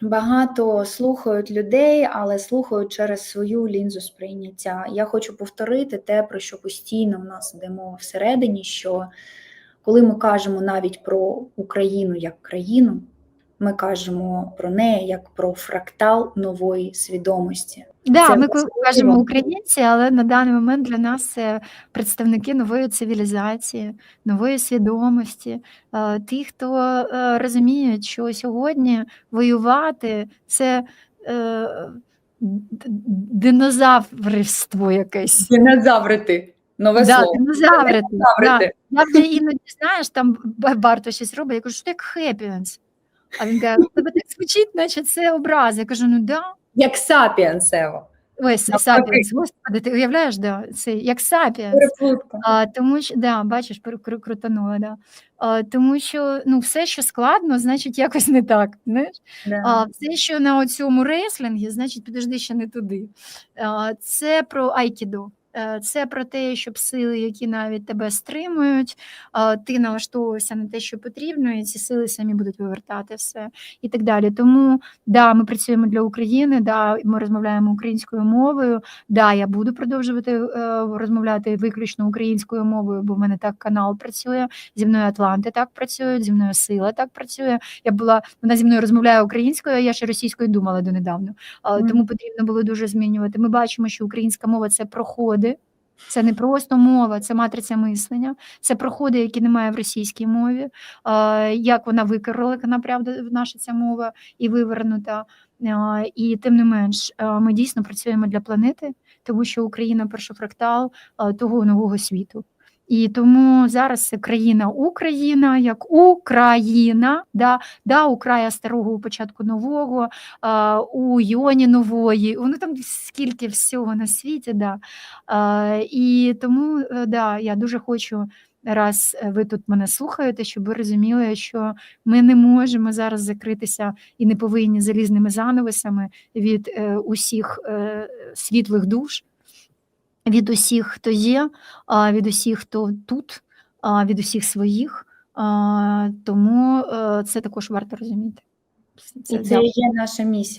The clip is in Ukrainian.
Багато слухають людей, але слухають через свою лінзу сприйняття. Я хочу повторити те, про що постійно в нас йде мова всередині, що коли ми кажемо навіть про Україну як країну, ми кажемо про неї як про фрактал нової свідомості. Да, Це ми кажемо українці, але на даний момент для нас це представники нової цивілізації, нової свідомості, е, ті, хто е, розуміють, що сьогодні воювати це е, динозаврівство якесь. Динозаврити. Нове Да, слово. динозаврити. Да. Я вже іноді, знаєш, там Ба- Барто щось робить, я кажу, що як хеппінс? А він каже, «У тебе так звучить, наче це образ. Я кажу, ну да. Як сапіенсево. Ой, с- Навпаки. сапіенс, господи, ти уявляєш, да, це як сапіенс. А, тому що, да, бачиш, крутанула, да. А, тому що ну, все, що складно, значить якось не так. Знаєш? Да. А, все, що на цьому реслінгі, значить, підожди ще не туди. А, це про айкідо. Е, Це про те, щоб сили, які навіть тебе стримують, ти налаштовувався на те, що потрібно, і ці сили самі будуть вивертати все і так далі. Тому да, ми працюємо для України, да, ми розмовляємо українською мовою. Да, я буду продовжувати е, розмовляти виключно українською мовою, бо в мене так канал працює. Зі мною Атланти так працюють, зі мною сила так працює. Я була вона зі мною розмовляє українською, а я ще російською думала донедавна. А, Тому потрібно було дуже змінювати. Ми бачимо, що українська мова це проходи. Це не просто мова, це матриця мислення, це проходи, які немає в російській мові. Як вона викорликана, правда, наша ця мова і вивернута. І тим не менш, ми дійсно працюємо для планети, тому що Україна першофрактал того нового світу. І тому зараз країна Україна як Україна, да, да, у края старого у початку нового, а, у Йоні нової. Воно там скільки всього на світі. Да. А, і тому е, да, я дуже хочу, раз е, ви тут мене слухаєте, щоб ви розуміли, що ми не можемо зараз закритися і не повинні залізними занавесами від е, усіх світлих душ, від усіх, хто є, від усіх, хто тут, від усіх своїх. Тому е, це також варто розуміти. І це є наша місія